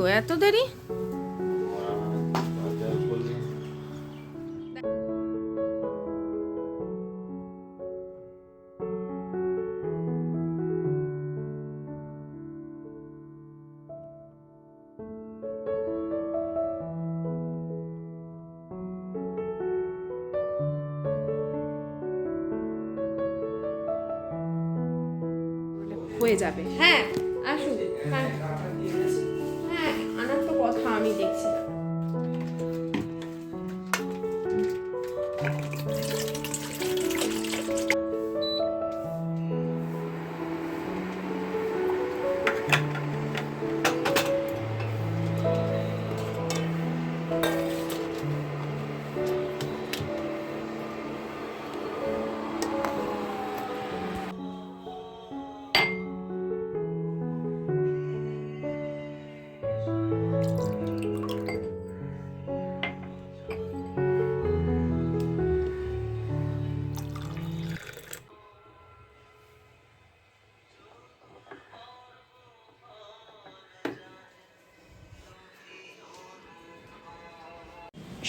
গো এত দেরি? হয়ে যাবে। হ্যাঁ আসুন। হ্যাঁ। আমি দেখছি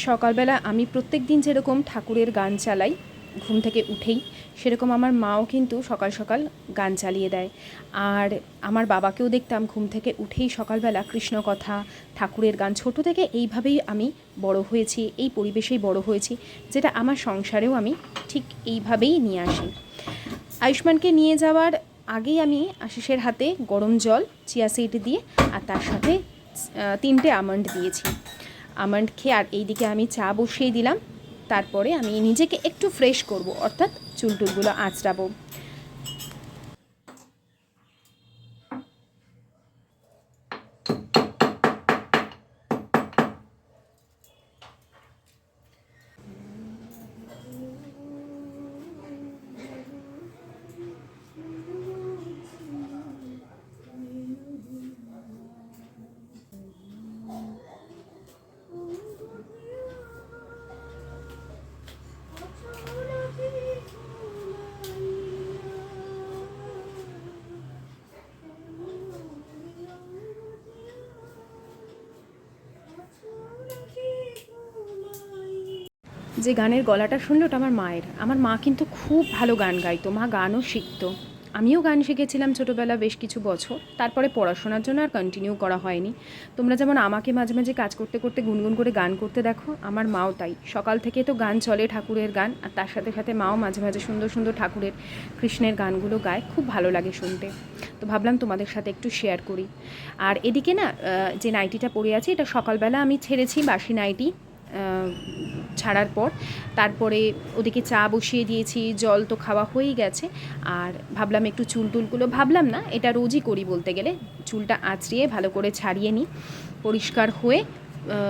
সকালবেলা আমি প্রত্যেক দিন যেরকম ঠাকুরের গান চালাই, ঘুম থেকে উঠেই, সেরকম আমার মাও কিন্তু সকাল সকাল গান চালিয়ে দেয়। আর আমার বাবাকেও দেখতাম ঘুম থেকে উঠেই সকালবেলা কৃষ্ণ কথা ঠাকুরের গান, ছোট থেকে এইভাবেই আমি বড় হয়েছি, এই পরিবেশেই বড় হয়েছি, যেটা আমার সংসারেও আমি ঠিক এইভাবেই নিয়ে আসি। আয়ুষ্মানকে নিয়ে যাওয়ার আগেই আমি আশিসের হাতে গরম জল, চিয়া সিড দিয়ে, আর তার সাথে তিনটে আমন্ড দিয়েছি। আমন্ড খেয়ে আর এইদিকে আমি চা বসিয়ে দিলাম। তারপরে আমি নিজেকে একটু ফ্রেশ করব, অর্থাৎ চুলটুলগুলো আঁচড়াবো। যে গানের গলাটা শুনলো ওটা আমার মায়ের। আমার মা কিন্তু খুব ভালো গান গাইতো, মা গানও শিখতো। আমিও গান শিখেছিলাম ছোটোবেলা বেশ কিছু বছর, তারপরে পড়াশোনার জন্য আর কন্টিনিউ করা হয়নি। তোমরা যেমন আমাকে মাঝে মাঝে কাজ করতে করতে গুনগুন করে গান করতে দেখো, আমার মাও তাই। সকাল থেকে তো গান চলে ঠাকুরের গান, আর তার সাথে সাথে মাও মাঝে মাঝে সুন্দর সুন্দর ঠাকুরের, কৃষ্ণের গানগুলো গায়, খুব ভালো লাগে শুনতে। তো ভাবলাম তোমাদের সাথে একটু শেয়ার করি। আর এদিকে না যে নাইটিটা পরে আছে, এটা সকালবেলা আমি ছেড়েছি বাসি নাইটি ছাড়ার পর তারপরে ওদিকে চা বসিয়ে দিয়েছি, জল তো খাওয়া হয়েই গেছে। আর ভাবলাম একটু চুল টুলগুলো, ভাবলাম না, এটা রোজই করি বলতে গেলে। চুলটা আঁচড়িয়ে ভালো করে ছাড়িয়ে নিই, পরিষ্কার হয়ে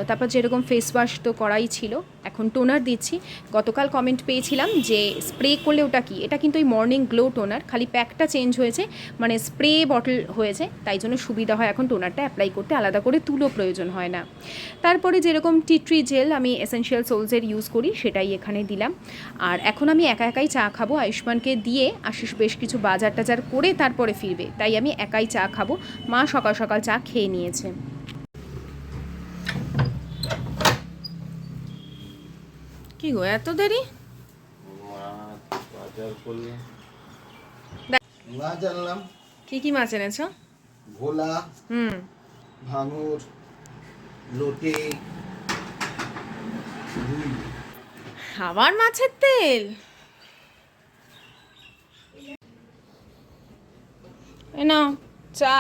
তারপর যেরকম ফেস ওয়াশ তো করাই ছিল, এখন টোনার দিচ্ছি। গতকাল কমেন্ট পেয়েছিলাম যে স্প্রে করলে ওটা কি? এটা কিন্তু ওই মর্নিং গ্লো টোনার খালি প্যাকটা চেঞ্জ হয়েছে মানে স্প্রে বটল হয়েছে, তাই জন্য সুবিধা হয় এখন টোনারটা অ্যাপ্লাই করতে, আলাদা করে তুলো প্রয়োজন হয় না। তারপরে যেরকম টি ট্রি জেল আমি এসেনশিয়াল সোলসের ইউজ করি, সেটাই এখানে দিলাম। আর এখন আমি একা একাই চা খাব, আয়ুষ্মানকে দিয়ে আশিস বেশ কিছু বাজার টাজার করে তারপরে ফিরবে, তাই আমি একাই চা খাব। মা সকাল সকাল চা খেয়ে নিয়েছে। কি গো এত দেরি? বাজার করলাম দেখ। মাছ কি কি মাছ এনেছো? ভোলা হুম। ভাঙর লোটে আবার মাছের তেল? এ নাও চা।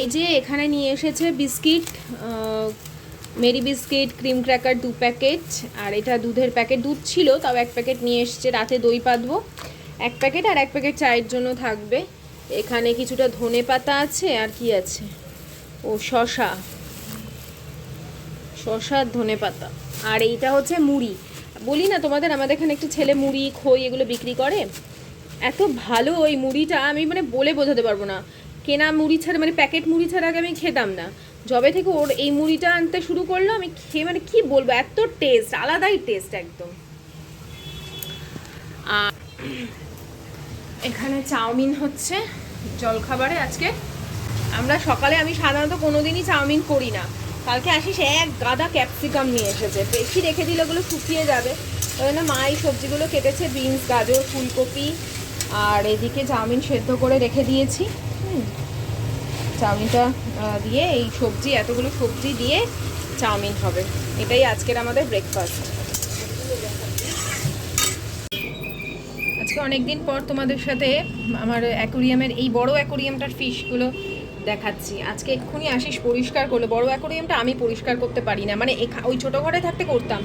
এই যে এখানে নিয়ে এসেছে biscuit Marie biscuit, cream cracker দু প্যাকেট, আর এটা দুধের প্যাকেট। দুধ ছিল, তাও এক প্যাকেট নিয়ে এসেছে। রাতে দই পাতবো। এক প্যাকেট আর এক প্যাকেট চায়ের জন্য থাকবে। এখানে কিছুটা ধনে পাতা আছে, আর কি আছে? ও, শশা। শশা ধনে পাতা। আর এইটা হচ্ছে মুড়ি। বলি না তোমাদের, আমাদের এখানে একটু ছেলে মুড়ি, খই এগুলো বিক্রি করে। এত ভালো ওই মুড়িটা, আমি মানে বলে বোঝাতে পারব না। কেনা মুড়ি ছাড়া মানে প্যাকেট মুড়ি ছাড়া আগে আমি খেতাম না। যবে থেকে ওর এই মুড়িটা আনতে শুরু করল, আমি খেয়ে মানে কি বলব, এত টেস্ট আলাদাই টেস্ট একদম। এখানে চাউমিন হচ্ছে জলখাবারে আজকে। আমরা সকালে আমি সাধারণত কোনোদিনই চাউমিন করি না। কালকে আসিস এক গাদা ক্যাপসিকাম নিয়ে এসেছে। বেশি রেখে দিলে ওগুলো শুকিয়ে যাবে। ওই জন্য মা এই সবজিগুলো কেটেছে, বিনস, গাজর, ফুলকপি, আর এদিকে চাউমিন সেদ্ধ করে রেখে দিয়েছি। হুম। চাউমিনটা দিয়ে এই সবজি, এতগুলো সবজি দিয়ে চাউমিন হবে। এটাই আজকের আমাদের ব্রেকফাস্ট আজকে অনেক দিন পর তোমাদের সাথে আমার অ্যাকোরিয়ামের এই বড় অ্যাকোরিয়ামটার ফিশগুলো দেখাচ্ছি। আজকে এক্ষুনি আসিস পরিষ্কার করল। বড় অ্যাকোরিয়ামটা আমি পরিষ্কার করতে পারি না। মানে ওই ছোট ঘরে থাকতে করতাম।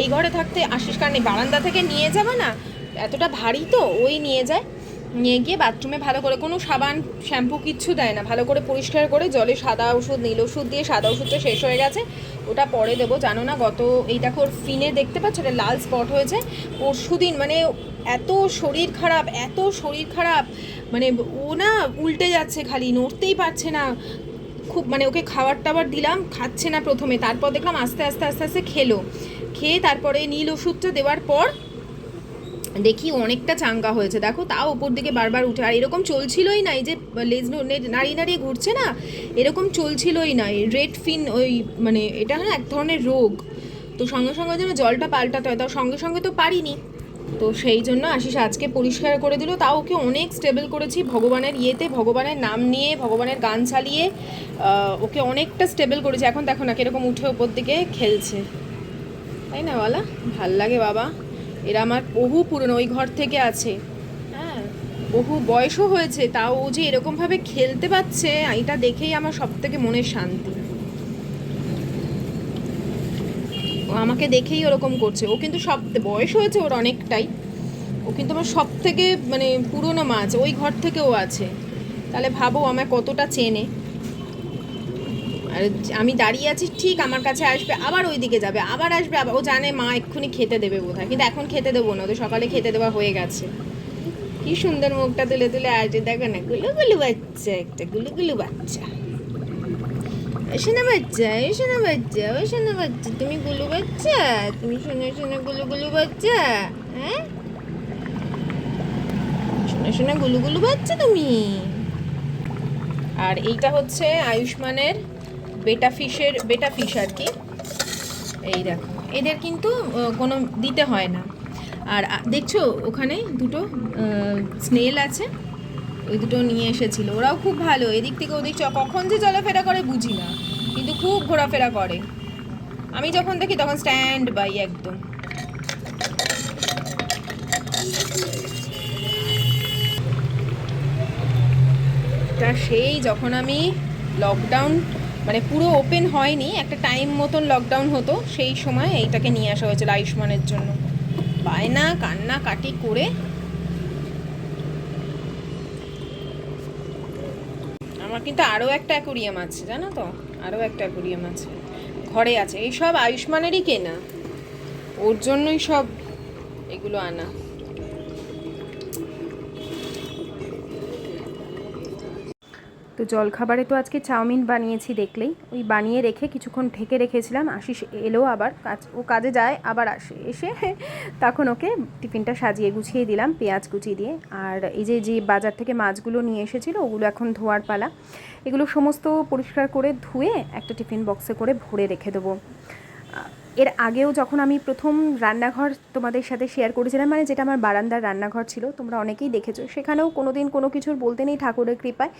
এই ঘরে থাকতে আসিস কারণ বারান্দা থেকে নিয়ে যাবে না? এতটা ভারী তো, ওই নিয়ে যায়। নিয়ে গিয়ে বাথরুমে ভালো করে কোনো সাবান শ্যাম্পু কিচ্ছু দেয় না। ভালো করে পরিষ্কার করে জলে সাদা ওষুধ, নীল ওষুধ দিয়ে সাদা ওষুধটা শেষ হয়ে গেছে। ওটা পরে দেবো, জানো না গত এই দেখো ওর ফিনে দেখতে পাচ্ছ? এটা লাল স্পট হয়েছে। পরশু দিন মানে এত শরীর খারাপ, এত শরীর খারাপ। মানে ও না উল্টে যাচ্ছে খালি, নড়তেই পারছে না। খুব মানে ওকে খাবার টাবার দিলাম, খাচ্ছে না প্রথমে। তারপর দেখলাম আস্তে আস্তে আস্তে আস্তে খেলো। খেয়ে তারপরে নীল ওষুধটা দেওয়ার পর দেখি অনেকটা চাঙ্গা হয়েছে। দেখো, তাও উপর দিকে বারবার উঠে। আর এরকম চলছিলই না এই যে, লেজ নাড়িয়ে নাড়িয়ে ঘুরছে না, এরকম চলছিলই না রেড ফিন ওই মানে এটা না এক ধরনের রোগ। তো সঙ্গে সঙ্গে যেন জলটা পাল্টাতে হয়। তাও সঙ্গে সঙ্গে তো পারিনি। তো সেই জন্য আশিস আজকে পরিষ্কার করে দিল। তাও ওকে অনেক স্টেবল করেছি। ভগবানের ইয়েতে, ভগবানের নাম নিয়ে, ভগবানের গান চালিয়ে ওকে অনেকটা স্টেবল করেছি। এখন দেখো না কীরকম উঠে ওপর দিকে খেলছে। তাই না বলা? ভালো লাগে বাবা। এরা আমার বহু পুরনো ওই ঘর থেকে আছে। হ্যাঁ। বহু বয়সও হয়েছে তাও ও যে এরকমভাবে খেলতে পারছে এটা দেখেই আমার সব থেকে মনের শান্তি। ও আমাকে দেখেই ওরকম করছে। ও কিন্তু সব বয়স হয়েছে ওর অনেকটাই। ও কিন্তু আমার সব থেকে মানে পুরনো মাছ ওই ঘর থেকেও আছে। তাহলে ভাবো আমায় কতটা চেনে। আমি দাঁড়িয়ে আছি, ঠিক আমার কাছে আসবে, আবার ওই দিকে যাবে, আবার আসবে, আবার, ও জানে মা এক্ষুনি খেতে দেবে বোধ কিন্তু এখন খেতে দেবো না, ওদের সকালে খেতে দেওয়া হয়ে গেছে। কি সুন্দর মুখটা তুলে তুলে আসছে, দেখো না গুলু গুলু বাচ্চা একটা গুলু গুলু বাচ্চা। এসে না বাচ্চা, এসে না বাচ্চা, এসে না বাচ্চা, তুমি গুলু বাচ্চা, তুমি শোনো শোনো গুলু গুলু বাচ্চা হ্যাঁ? শোনো শোনো গুলু গুলু বাচ্চা তুমি। আর এইটা হচ্ছে আয়ুষ্মানের বেটা ফিশের বেটা ফিশ আর কি। এই দেখো, এদের কিন্তু কোনো দিতে হয় না। আর দেখছ, ওখানে দুটো স্নেল আছে। ওই দুটো নিয়ে এসেছিল। ওরাও খুব ভালো। এদিক থেকে ওদিক কখন যে চলাফেরা করে বুঝি না। কিন্তু খুব ঘোরাফেরা করে। আমি যখন দেখি তখন স্ট্যান্ড বাই একদম। তা সেই যখন আমি লকডাউন মানে পুরো ওপেন হয়নি, একটা টাইম মতন লকডাউন হতো, সেই সময় এইটাকে নিয়ে আসা হয়েছিল আয়ুষ্মানের জন্য। বায়না, কান্না, কাটি করে। আমার কিন্তু আরও একটা অ্যাকুরিয়াম আছে, জানো তো? আরও একটা অ্যাকুরিয়াম আছে। ঘরে আছে। এইসব আয়ুষ্মানেরই কেনা। ওর জন্যই সব এগুলো আনা। তো জলখাবারে তো আজকে চাউমিন বানিয়েছি দেখলেই। ওই বানিয়ে রেখে কিছুক্ষণ ঢেকে রেখেছিলাম, আশিস এলো আবার, কাজ, ও কাজে যায়, আবার আসে, এসে তখন ওকে টিফিনটা সাজিয়ে গুছিয়ে দিলাম পেঁয়াজ কুচি দিয়ে। আর এই যে যে বাজার থেকে মাছগুলো নিয়ে এসেছিল, ওগুলো এখন ধোয়ার পালা। এগুলো সমস্ত পরিষ্কার করে ধুয়ে একটা টিফিন বক্সে করে ভরে রেখে দেবো। এর আগেও যখন আমি প্রথম রান্নাঘর তোমাদের সাথে শেয়ার করেছিলাম মানে যেটা আমার বারান্দার রান্নাঘর ছিল, তোমরা অনেকেই দেখেছ, সেখানেও কোনো দিন কোনো কিছুর বলতে নেই ঠাকুরের কৃপায়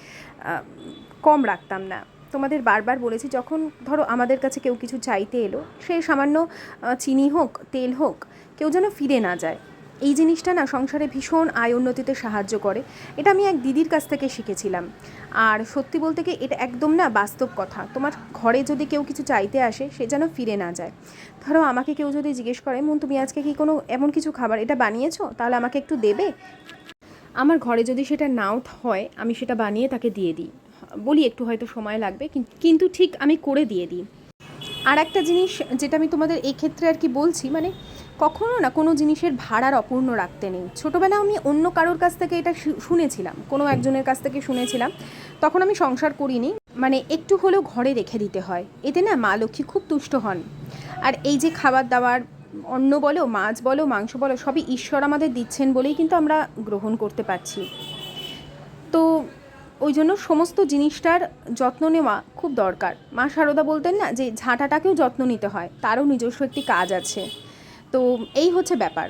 কম রাখতাম না। তোমাদের বারবার বলেছি, যখন ধরো আমাদের কাছে কেউ কিছু চাইতে এলো, সে সামান্য চিনি হোক, তেল হোক, কেউ যেন ফিরে না যায়। এই জিনিসটা না সংসারে ভীষণ আয় উন্নতিতে সাহায্য করে। এটা আমি এক দিদির কাছ থেকে শিখেছিলাম। আর সত্যি বলতে কি, এটা একদম না বাস্তব কথা। তোমার ঘরে যদি কেউ কিছু চাইতে আসে, সে যেন ফিরে না যায়। ধরো আমাকে কেউ যদি জিজ্ঞেস করে, মন, তুমি আজকে কি কোনো এমন কিছু খাবার, এটা বানিয়েছো? তাহলে আমাকে একটু দেবে? আমার ঘরে যদি সেটা নাও হয়, আমি সেটা বানিয়ে তাকে দিয়ে দিই। বলি, একটু হয়তো সময় লাগবে। কিন- কিন্তু ঠিক আমি করে দিয়ে দিই। আর একটা জিনিস যেটা আমি তোমাদের এই ক্ষেত্রে আর কি বলছি মানে কখনো না কোনো জিনিসের ভাড়ার অপূর্ণ রাখতে নেই। ছোটোবেলায় আমি অন্য কারোর কাছ থেকে এটা শু- শুনেছিলাম কোনো একজনের কাছ থেকে শুনেছিলাম। তখন আমি সংসার করিনি মানে একটু হলেও ঘরে রেখে দিতে হয়। এতে না মা লক্ষ্মী খুব তুষ্ট হন। আর এই যে খাবার দাবার অন্ন বলো মাছ বলো মাংস বলো সবই ঈশ্বর আমাদের দিচ্ছেন বলেই কিন্তু আমরা গ্রহণ করতে পারছি। তো ওই জন্য সমস্ত জিনিসটার যত্ন নেওয়া খুব দরকার। মা সারদা বলতেন না যে ঝাঁটাটাকেও যত্ন নিতে হয় তারও নিজস্ব একটি কাজ আছে। তো এই হচ্ছে ব্যাপার।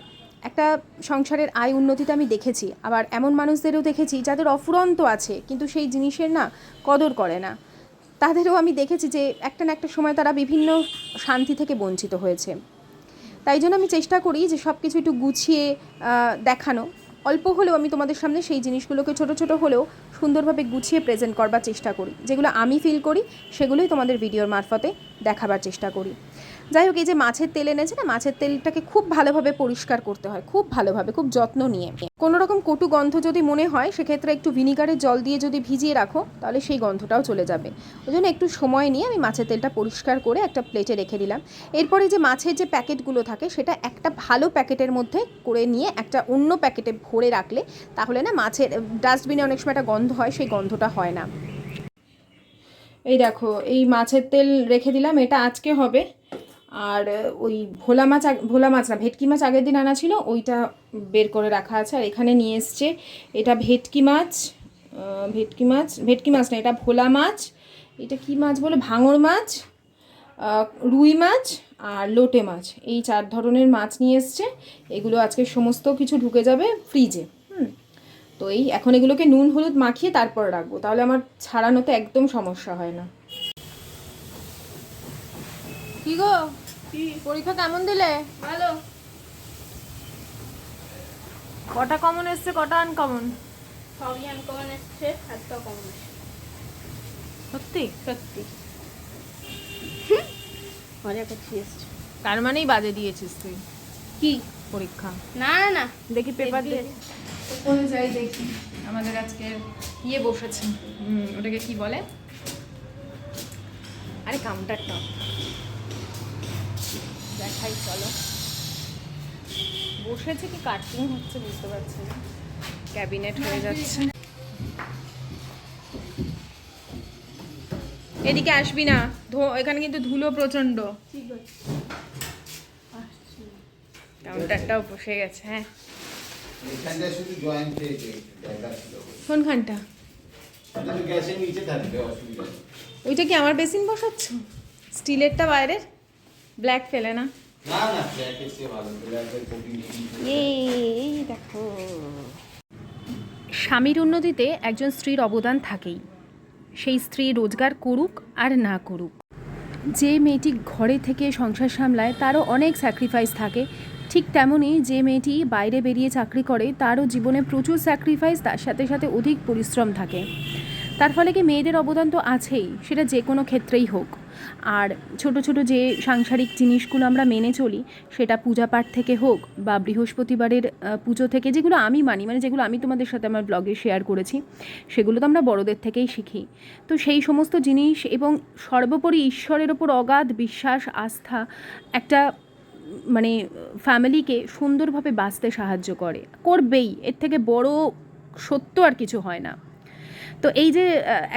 একটা সংসারের আয় উন্নতিতে আমি দেখেছি, আবার এমন মানুষদেরও দেখেছি যাদের অফুরন্ত আছে, কিন্তু সেই জিনিসের না কদর করে না। তাদেরও আমি দেখেছি যে একটা না একটা সময় তারা বিভিন্ন শান্তি থেকে বঞ্চিত হয়েছে। তাই জন্য আমি চেষ্টা করি যে সব কিছু একটু গুছিয়ে দেখানো। অল্প হলেও আমি তোমাদের সামনে সেই জিনিসগুলোকে ছোট ছোট হলেও সুন্দরভাবে গুছিয়ে প্রেজেন্ট করবার চেষ্টা করি। যেগুলো আমি ফিল করি, সেগুলোই তোমাদের ভিডিওর মারফতে দেখাবার চেষ্টা করি। যাই হোক, এই যে মাছের তেল এনেছে না, মাছের তেলটাকে খুব ভালোভাবে পরিষ্কার করতে হয়, খুব ভালোভাবে, খুব যত্ন নিয়ে। কোনো রকম কটু গন্ধ যদি মনে হয়, সেক্ষেত্রে একটু ভিনিগারের জল দিয়ে যদি ভিজিয়ে রাখো, তাহলে সেই গন্ধটাও চলে যাবে। ওই জন্য একটু সময় নিয়ে আমি মাছের তেলটা পরিষ্কার করে একটা প্লেটে রেখে দিলাম। এরপরে যে মাছের যে প্যাকেটগুলো থাকে, সেটা একটা ভালো প্যাকেটের মধ্যে করে নিয়ে একটা অন্য প্যাকেটে ভরে রাখলে, তাহলে না মাছের, ডাস্টবিনে অনেক সময় একটা গন্ধ হয়, সেই গন্ধটা হয় না। এই দেখো, এই মাছের তেল রেখে দিলাম, এটা আজকে হবে। আর ওই ভোলা মাছ ভোলা মাছ না, ভেটকি মাছ আগের দিন আনা ছিল, ওইটা বের করে রাখা আছে। আর এখানে নিয়ে এসছে, এটা ভেটকি মাছ ভেটকি মাছ ভেটকি মাছ না, এটা ভোলা মাছ, এটা কি মাছ বলে? ভাঙর মাছ রুই মাছ আর লোটে মাছ। এই চার ধরনের মাছ নিয়ে এসছে। এগুলো আজকে সমস্ত কিছু ঢুকে যাবে ফ্রিজে তো এই এখন এগুলোকে নুন হলুদ মাখিয়ে তারপর রাখব। তাহলে আমার ছাড়ানোতে একদম সমস্যা হয় না। কি গো? পরীক্ষা কেমন দিলে? ভালো। কটা কমন এসছে কটা আনকমন সবই আনকমন এসছে একটা কমন সত্যি? সত্যি। মজা করছি এসছে তার মানেই বাজে দিয়েছিস তুই। কি? পরীক্ষা। না না না। দেখি পেপার দেখি। ওই যাই দেখি। আমাদের আজকে ইয়ে বসেছে ওটাকে কি বলে? আরে কাউন্টার টপ। দেখাই চলো। বসেছে কি কাটিং হচ্ছে বুঝতে পারছি না। ক্যাবিনেট হয়ে যাচ্ছে। এদিকে আসবি না। ধো- এখানে কিন্তু ধুলো প্রচণ্ড কাউন্টারটাও বসে গেছে হ্যাঁ। এখানটা শুধু জয়েন্ট হয়েছে কোনখানটা? এটা গ্যাসের নিচে থাকবে অসুবিধা ওইটা কি আমার বেসিন বসাচ্ছ? স্টিলেরটা বাইরের? ব্ল্যাক ফেলে না? না না ফ্ল্যাট এসে ভালো ফ্ল্যাটের এই দেখো। স্বামীর উন্নতিতে একজন স্ত্রীর অবদান থাকেই। সেই স্ত্রী রোজগার করুক আর না করুক। যে মেয়েটি ঘরে থেকে সংসার সামলায় তারও অনেক স্যাক্রিফাইস থাকে। ঠিক তেমনই যে মেয়েটি বাইরে বেরিয়ে চাকরি করে, তারও জীবনে প্রচুর স্যাক্রিফাইস তার সাথে সাথে অধিক পরিশ্রম থাকে। তার ফলে কি মেয়েদের অবদান তো আছেই, সেটা যে কোনো ক্ষেত্রেই হোক। আর ছোট ছোট যে সাংসারিক জিনিসগুলো আমরা মেনে চলি, সেটা পূজা পাঠ থেকে হোক বা বৃহস্পতিবারের পুজো থেকে, যেগুলো আমি মানি মানে যেগুলো আমি তোমাদের সাথে আমার ব্লগে শেয়ার করেছি, সেগুলো তো আমরা বড়দের থেকেই শিখি। তো সেই সমস্ত জিনিস এবং সর্বোপরি ঈশ্বরের ওপর অগাধ বিশ্বাস, আস্থা, একটা মানে ফ্যামিলিকে সুন্দরভাবে বাঁচতে সাহায্য করে। করবেই, এর থেকে বড় সত্য আর কিছু হয় না। তো এই যে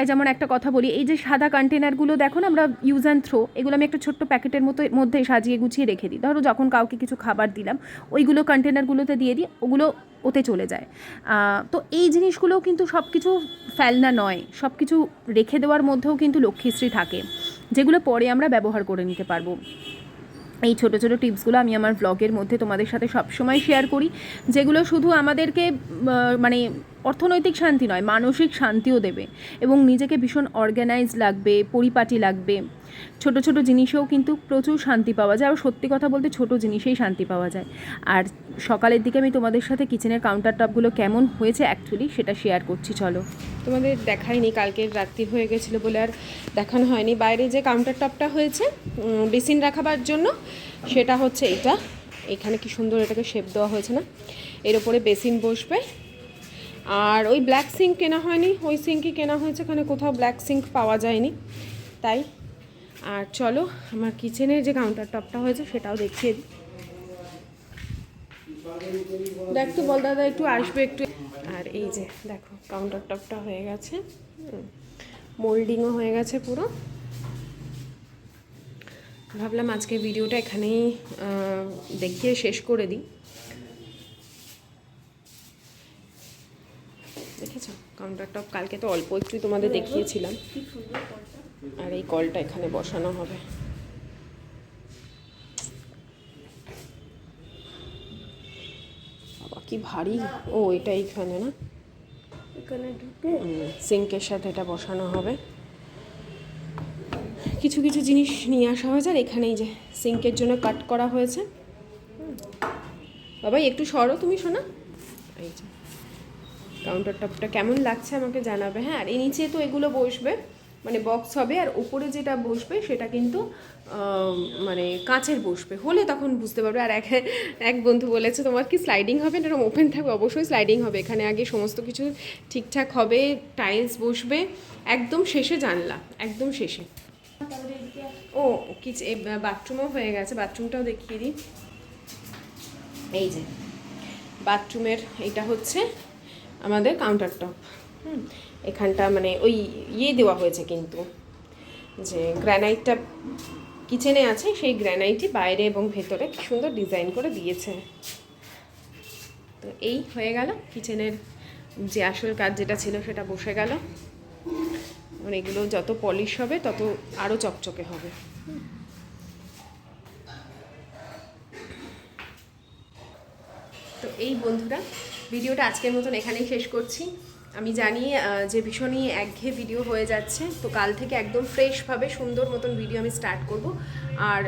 যেমন একটা কথা বলি, এই যে সাদা কন্টেনারগুলো দেখো না আমরা ইউজ অ্যান্ড থ্রো এগুলো আমি একটা ছোট্ট প্যাকেটের মতো, মধ্যে সাজিয়ে গুছিয়ে রেখে দিই। ধরো যখন কাউকে কিছু খাবার দিলাম, ওইগুলো কন্টেনারগুলোতে দিয়ে দিই, ওগুলো ওতে চলে যায়। তো এই জিনিসগুলোও কিন্তু সব কিছু ফেলনা নয় সব কিছু রেখে দেওয়ার মধ্যেও কিন্তু লক্ষ্মীশ্রী থাকে, যেগুলো পরে আমরা ব্যবহার করে নিতে পারব। এই ছোটো ছোটো টিপসগুলো আমি আমার ব্লগের মধ্যে তোমাদের সাথে সবসময় শেয়ার করি, যেগুলো শুধু আমাদেরকে মানে অর্থনৈতিক শান্তি নয়, মানসিক শান্তিও দেবে এবং নিজেকে ভীষণ অর্গানাইজ লাগবে, পরিপাটি লাগবে। ছোট ছোট জিনিসেও কিন্তু প্রচুর শান্তি পাওয়া যায়। আর সত্যি কথা বলতে ছোট জিনিসেই শান্তি পাওয়া যায়। আর সকালের দিকে আমি তোমাদের সাথে কিচেনের কাউন্টার টপগুলো কেমন হয়েছে অ্যাকচুয়ালি সেটা শেয়ার করছি, চলো। তোমাদের দেখাইনি, কালকের রাত্রি হয়ে গেছিল বলে আর দেখানো হয়নি। বাইরে যে কাউন্টার টপটা হয়েছে বেসিন রাখাবার জন্য, সেটা হচ্ছে এটা এখানে কি সুন্দর এটাকে শেপ দেওয়া হয়েছে না? এর ওপরে বেসিন বসবে। আর ওই ব্ল্যাক সিঙ্ক কেনা হয়নি, ওই সিঙ্কই কেনা হয়েছে এখানে কোথাও ব্ল্যাক সিঙ্ক পাওয়া যায়নি। তাই আর চলো, আমার কিচেনের যে কাউন্টার টপটা হয়েছে, সেটাও দেখিয়ে দিই। দেখ তো বল দাদা, একটু আসবে একটু। আর এই যে, দেখো কাউন্টার টপটা হয়ে গেছে। মোল্ডিংও হয়ে গেছে পুরো। ভাবলাম আজকে ভিডিওটা এখানেই দেখিয়ে শেষ করে দিই। দেখেছ? কাউন্টার টপ কালকে তো অল্প একটু তোমাদের দেখিয়েছিলাম। আর এই কলটা এখানে বসানো হবে। বাবা কি ভারী। ও এটা এইখানে না? এখানে ঢুকে সিঙ্কের সাথে এটা বসানো হবে। কিছু কিছু জিনিস নিয়ে আসা হয়েছে আর এখানেই যে সিঙ্কের জন্য কাট করা হয়েছে। বাবা একটু সরো তুমি শোনা এই যে কাউন্টার টপটা কেমন লাগছে আমাকে জানাবে হ্যাঁ? আর এই নিচে তো এগুলো বসবে। মানে বক্স হবে আর ওপরে যেটা বসবে সেটা কিন্তু মানে কাঁচের বসবে। হলে তখন বুঝতে পারবে। আর এক এক বন্ধু বলেছে, তোমার কি স্লাইডিং হবে না? এরকম ওপেন থাকবে? অবশ্যই স্লাইডিং হবে। এখানে আগে সমস্ত কিছু ঠিকঠাক হবে টাইলস বসবে। একদম শেষে জানলা, একদম শেষে। ও, কিছু বাথরুমও হয়ে গেছে। বাথরুমটাও দেখিয়ে দিই। এই যে বাথরুমের এটা হচ্ছে আমাদের কাউন্টার টপ হুম। এখানটা মানে ওই ইয়ে দেওয়া হয়েছে কিন্তু যে গ্র্যানাইটটা কিচেনে আছে, সেই গ্র্যানাইটই বাইরে এবং ভেতরে কি সুন্দর ডিজাইন করে দিয়েছে। তো এই হয়ে গেল কিচেনের যে আসল কাজ যেটা ছিল সেটা বসে গেল। মানে এগুলো যত পলিশ হবে, তত আরও চকচকে হবে। তো এই বন্ধুরা, ভিডিওটা আজকের মতন এখানেই শেষ করছি। আমি জানি যে ভীষণই একঘেয়ে ভিডিও হয়ে যাচ্ছে, তো কাল থেকে একদম ফ্রেশভাবে সুন্দর মতন ভিডিও আমি স্টার্ট করব। আর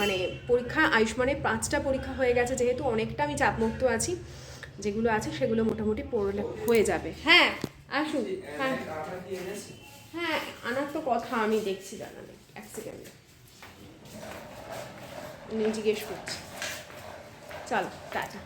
মানে পরীক্ষা, আয়ুষ্মানের পাঁচটা পরীক্ষা হয়ে গেছে, যেহেতু অনেকটা আমি চাপমুক্ত আছি। যেগুলো আছে, সেগুলো মোটামুটি পড়লে হয়ে যাবে। হ্যাঁ আসুন। হ্যাঁ। হ্যাঁ আনার তো কথা, আমি দেখছি জানালে এক সেকেন্ডে জিজ্ঞেস করছি। চলো, টাটা।